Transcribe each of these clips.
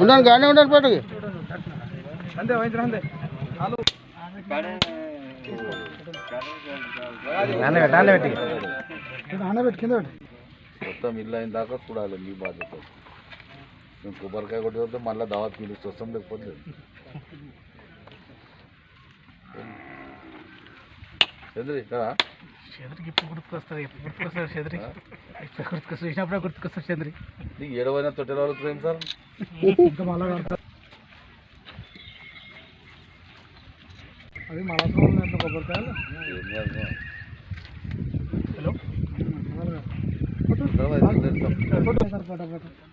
ఉండండి గానే ఉండండి పాటకి అంతే వైద్యం అంతే పెట్టి మొత్తం ఇల్లు అయిన దాకా చూడాలి మీ బాధ్యత. మేము కొబ్బరికాయ కొట్టితే మళ్ళీ దావత్ పిలుస్తూ వస్తాం లేకపోతే చంద్రి చంద్రికి ఇప్పుడు గుర్తుకొస్తుంది ఎప్పుడు గుర్తుకొస్తుంది చంద్రి? ఇప్పుడు గుర్తుకొస్తుంది చూసినప్పుడే గుర్తుకొస్తుంది చంద్రి. నీకు ఏడవైనా తొట్టెల ఏం సార్? ఇంకా మళ్ళా అది మళ్ళా కొబ్బరికాయలు. హలో? తర్వాత తెలుస్తాం.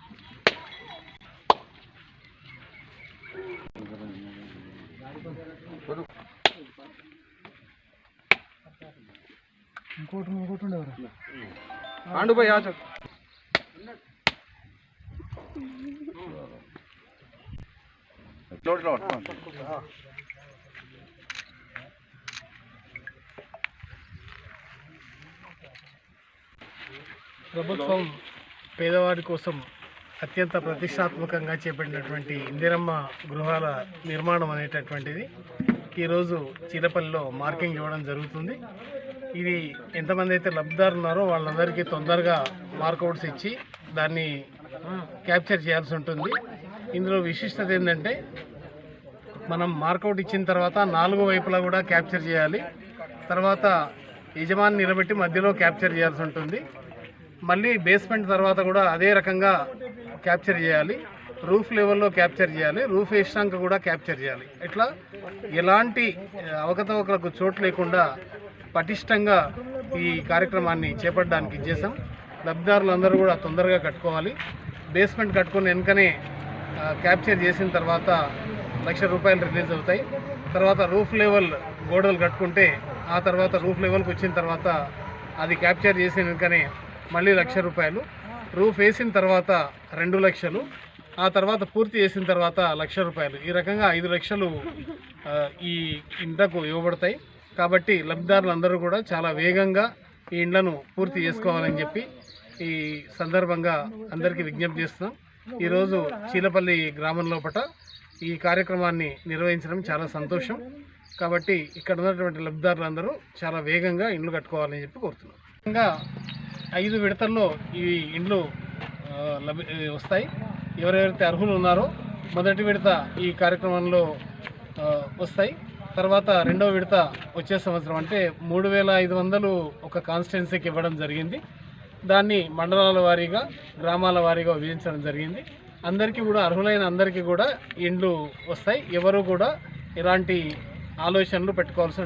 ఇంకోటి ఇంకోటి ఉండేవారు? ఆండు పోయి ఆచ. ప్రభుత్వం పేదవాడి కోసం అత్యంత ప్రతిష్టాత్మకంగా చేపట్టినటువంటి ఇందిరమ్మ గృహాల నిర్మాణం అనేటటువంటిది ఈరోజు చీలపల్లిలో మార్కింగ్ ఇవ్వడం జరుగుతుంది. ఇది ఎంతమంది అయితే లబ్ధిదారులు ఉన్నారో వాళ్ళందరికీ తొందరగా మార్కౌట్స్ ఇచ్చి దాన్ని క్యాప్చర్ చేయాల్సి ఉంటుంది. ఇందులో విశిష్టత ఏంటంటే మనం మార్కౌట్ ఇచ్చిన తర్వాత నాలుగు వైపులా కూడా క్యాప్చర్ చేయాలి. తర్వాత యజమాని నిలబెట్టి మధ్యలో క్యాప్చర్ చేయాల్సి ఉంటుంది. మళ్ళీ బేస్మెంట్ తర్వాత కూడా అదే రకంగా క్యాప్చర్ చేయాలి. రూఫ్ లెవెల్లో క్యాప్చర్ చేయాలి. రూఫ్ వేసినాక కూడా క్యాప్చర్ చేయాలి. ఇట్లా ఎలాంటి అవకతవకలకు చోటు లేకుండా పటిష్టంగా ఈ కార్యక్రమాన్ని చేపట్టడానికి ఇచ్చేసాం లబ్ధిదారులందరూ కూడా తొందరగా కట్టుకోవాలి. బేస్మెంట్ కట్టుకుని వెనుకనే క్యాప్చర్ చేసిన తర్వాత లక్ష రూపాయలు రిలీజ్ అవుతాయి. తర్వాత రూఫ్ లెవెల్ గోడలు కట్టుకుంటే ఆ తర్వాత రూఫ్ లెవెల్కి వచ్చిన తర్వాత అది క్యాప్చర్ చేసిన వెనుకనే మళ్ళీ లక్ష రూపాయలు. రూఫ్ వేసిన తర్వాత రెండు లక్షలు. ఆ తర్వాత పూర్తి చేసిన తర్వాత లక్ష రూపాయలు. ఈ రకంగా ఐదు లక్షలు ఈ ఇంటకు ఇవ్వబడతాయి. కాబట్టి లబ్ధిదారులందరూ కూడా చాలా వేగంగా ఈ ఇండ్లను పూర్తి చేసుకోవాలని చెప్పి ఈ సందర్భంగా అందరికీ విజ్ఞప్తి చేస్తున్నాం. ఈరోజు చీలపల్లి గ్రామం లోపల ఈ కార్యక్రమాన్ని నిర్వహించడం చాలా సంతోషం. కాబట్టి ఇక్కడ ఉన్నటువంటి లబ్ధిదారులందరూ చాలా వేగంగా ఇండ్లు కట్టుకోవాలని చెప్పి కోరుతున్నాం. ఇంకా ఐదు విడతల్లో ఈ ఇండ్లు లభి వస్తాయి. ఎవరెవరైతే అర్హులు ఉన్నారో మొదటి విడత ఈ కార్యక్రమంలో వస్తాయి. తర్వాత రెండో విడత వచ్చే సంవత్సరం అంటే మూడు వేల ఐదు వందలు ఒక కాన్స్టిట్యున్సీకి ఇవ్వడం జరిగింది. దాన్ని మండలాల వారీగా గ్రామాల వారీగా విభజించడం జరిగింది. అందరికీ కూడా అర్హులైన అందరికీ కూడా ఇండ్లు వస్తాయి. ఎవరు కూడా ఎలాంటి ఆలోచనలు పెట్టుకోవాల్సిన